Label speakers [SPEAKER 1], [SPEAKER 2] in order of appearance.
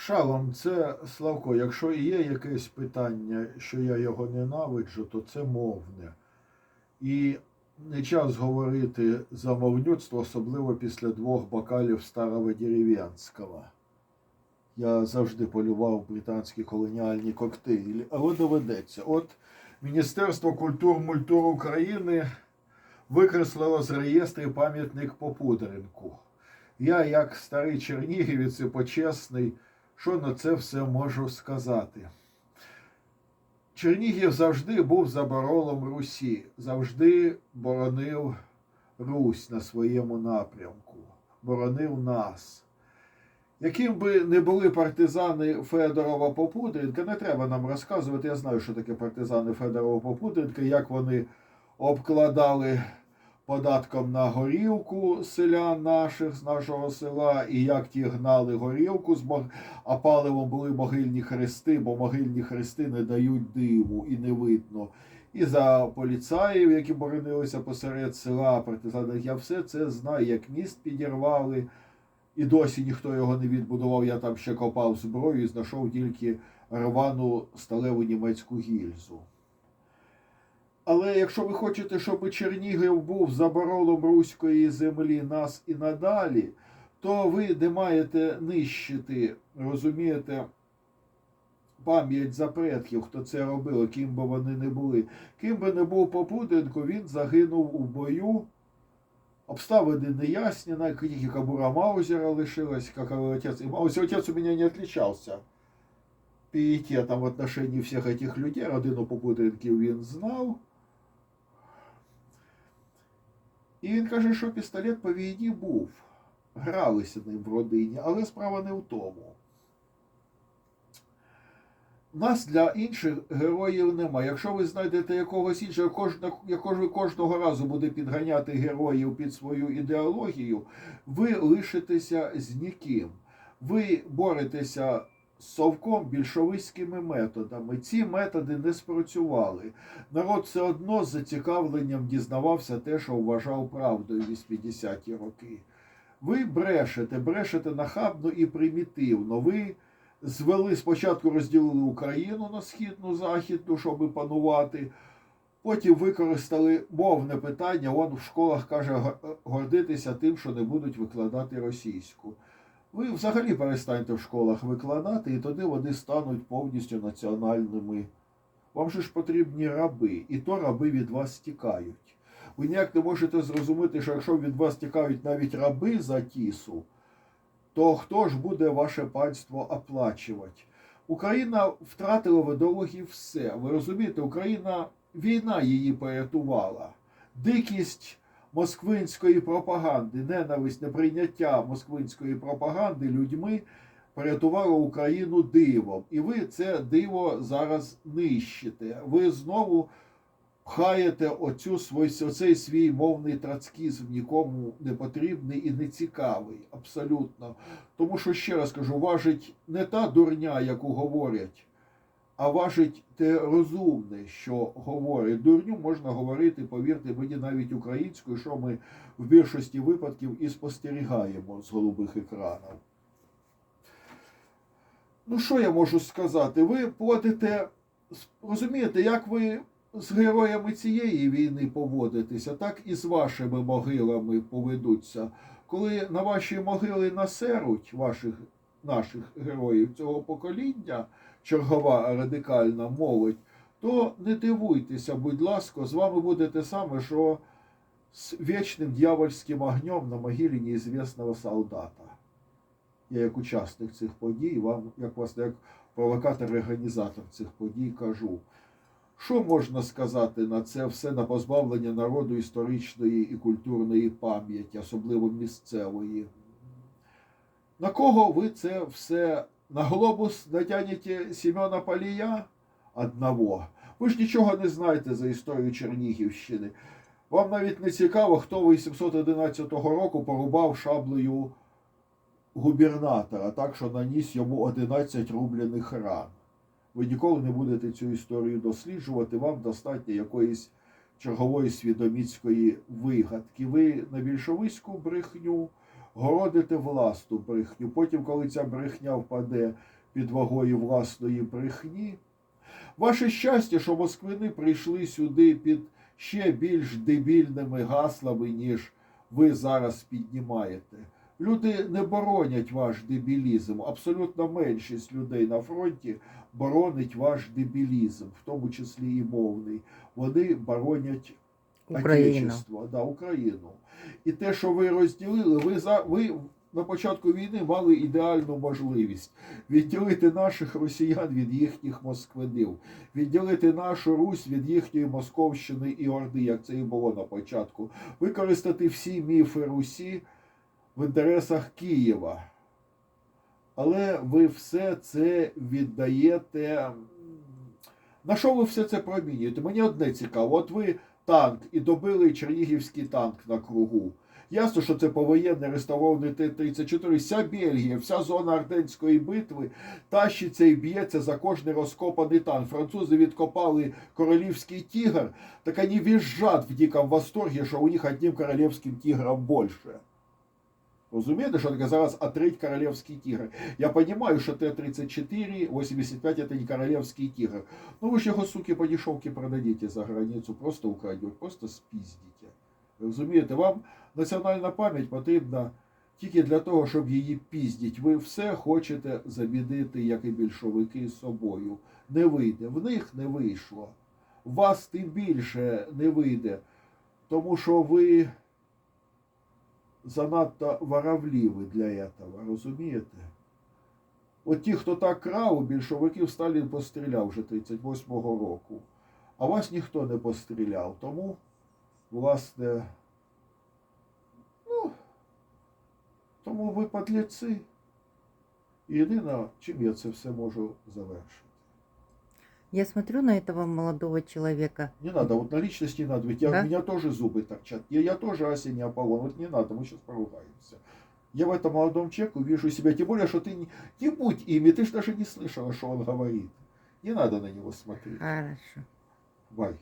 [SPEAKER 1] Шалом, це Славко. Якщо є якесь питання, що я його ненавиджу, то це мовне. І не час говорити за мовнюцтво, особливо після двох бокалів старого дерев'янського. Я завжди полював британські колоніальні коктейлі, але доведеться. От Міністерство культур мультур України викреслило з реєстрів пам'ятник Попудренку. Я, як старий чернігівець і почесний, що на це все можу сказати? Чернігів завжди був заборолом Русі, завжди боронив Русь на своєму напрямку, боронив нас. Яким би не були партизани Федорова Попудренка, не треба нам розказувати. Я знаю, що таке партизани Федорова Попудренка, як вони обкладали податком на горілку селян наших з нашого села, і як ті гнали горілку, з мог... а паливом були могильні хрести, бо могильні хрести не дають диму і не видно. І за поліцаїв, які боронилися посеред села, партизани, я все це знаю, як міст підірвали. І досі ніхто його не відбудував. Я там ще копав зброю і знайшов тільки рвану сталеву німецьку гільзу. Але якщо ви хочете, щоб Чернігів був заборолом руської землі нас і надалі, то ви не маєте нищити, розумієте, пам'ять за предків, хто це робив, ким би вони не були. Ким би не був Попуденко, він загинув у бою. Обставины неясні, на тільки кобура Маузера лишилась, как отец. И Маузер, отец у меня не отличался пиететом в отношении всех этих людей. Родину Попудренків він знав. І він каже, що пістолет по війні був. Гралися ним в родині, але справа не в тому. Нас для інших героїв нема. Якщо ви знайдете якогось іншого, якщо ви кожного разу буде підганяти героїв під свою ідеологію, ви лишитеся з ніким. Ви боретеся совком більшовицькими методами. Ці методи не спрацювали. Народ все одно з зацікавленням дізнавався те, що вважав правдою в 80-ті роки. Ви брешете, брешете нахабно і примітивно. Ви звели спочатку розділили Україну на східну західну, щоб панувати. Потім використали мовне питання. Он в школах каже гордитися тим, що не будуть викладати російську. Ви взагалі перестаньте в школах викладати, і тоді вони стануть повністю національними. Вам же ж потрібні раби, і то раби від вас тікають. Ви ніяк не можете зрозуміти, що якщо від вас тікають навіть раби за тісу, то хто ж буде ваше панство оплачувати? Україна втратила в все. Ви розумієте, Україна війна її порятувала. Дикість москвинської пропаганди, ненависть, неприйняття москвинської пропаганди людьми порятувало Україну дивом. І ви це диво зараз нищите. Ви знову пхаєте оцю свой, оцей свій мовний трацкізм нікому не потрібний і не цікавий. Абсолютно. Тому що ще раз кажу, важить не та дурня, яку говорять, а важить те розумне, що говорить. Дурню можна говорити, повірте мені, навіть українською, що ми в більшості випадків і спостерігаємо з голубих екранів. Ну, що я можу сказати? Ви платите, розумієте, як ви з героями цієї війни поводитеся, так і з вашими могилами поведуться. Коли на ваші могили насеруть ваших наших героїв цього покоління, чергова радикальна молодь, то не дивуйтеся, будь ласка, з вами буде те саме, що з вічним дьявольським огнем на могилі неізвісного солдата. Я як учасник цих подій, вам, як власне, як провокатор і організатор цих подій кажу. Що можна сказати на це все на позбавлення народу історичної і культурної пам'яті, особливо місцевої? На кого ви це все на глобус натягнете Семена Палія одного? Ви ж нічого не знаєте за історію Чернігівщини. Вам навіть не цікаво, хто 811 року порубав шаблею губернатора, так що наніс йому 11 рублених ран. Ви ніколи не будете цю історію досліджувати, вам достатньо якоїсь чергової свідоміцької вигадки. Ви на більшовицьку брехню городите власну брехню. Потім, коли ця брехня впаде під вагою власної брехні, ваше щастя, що москвини прийшли сюди під ще більш дебільними гаслами, ніж ви зараз піднімаєте. Люди не боронять ваш дебілізм. Абсолютно меншість людей на фронті боронить ваш дебілізм, в тому числі і мовний. Вони боронять
[SPEAKER 2] Україну.
[SPEAKER 1] Да, Україну. І те, що ви розділили, ви за ви на початку війни мали ідеальну можливість відділити наших росіян від їхніх москвинів, відділити нашу Русь від їхньої Московщини і Орди, як це і було на початку, використати всі міфи Русі в інтересах Києва. Але ви все це віддаєте. На що ви все це промінюєте? Мені одне цікаво. От ви танк і добили Чернігівський танк на кругу. Ясно, що це повоєнний реставрований Т-34. Вся Бельгія, вся зона Арденської битви тащиться і б'ється за кожний розкопаний танк. Французи відкопали королівський тігр, так вони віжжат в дикому восторгі, що у них одним королівським тігром більше. Розумієте, що таке зараз отрить королевский тигр? Я понимаю, що Т-34, 85 это не королевский тигр. Ну ви ж його, суки, по дешевке продадите за границю, просто украдете, просто спіздите. Розумієте, вам національна пам'ять потрібна тільки для того, щоб її піздіть. Ви все хочете замінити, як і більшовики, з собою. Не вийде. В них не вийшло. Вас тим більше не вийде. Тому що ви занадто воровливі для этого, розумієте? От ті, хто так крав, у більшовиків Сталін постріляв вже 38-го року. А вас ніхто не постріляв. Тому, власне, ну, тому ви подлеці. І єдине, чим я це все можу завершити.
[SPEAKER 2] Я смотрю на этого молодого человека.
[SPEAKER 1] Не надо, вот на личность не надо, ведь я,
[SPEAKER 2] Да?
[SPEAKER 1] у меня тоже зубы торчат. Я, я тоже осенний Аполлон, вот не надо, мы сейчас поругаемся. Я в этом молодом человеку вижу себя, тем более, что ты не, не будь ими, ты же даже не слышала, что он говорит. Не надо на него смотреть.
[SPEAKER 2] Хорошо.
[SPEAKER 1] Бай.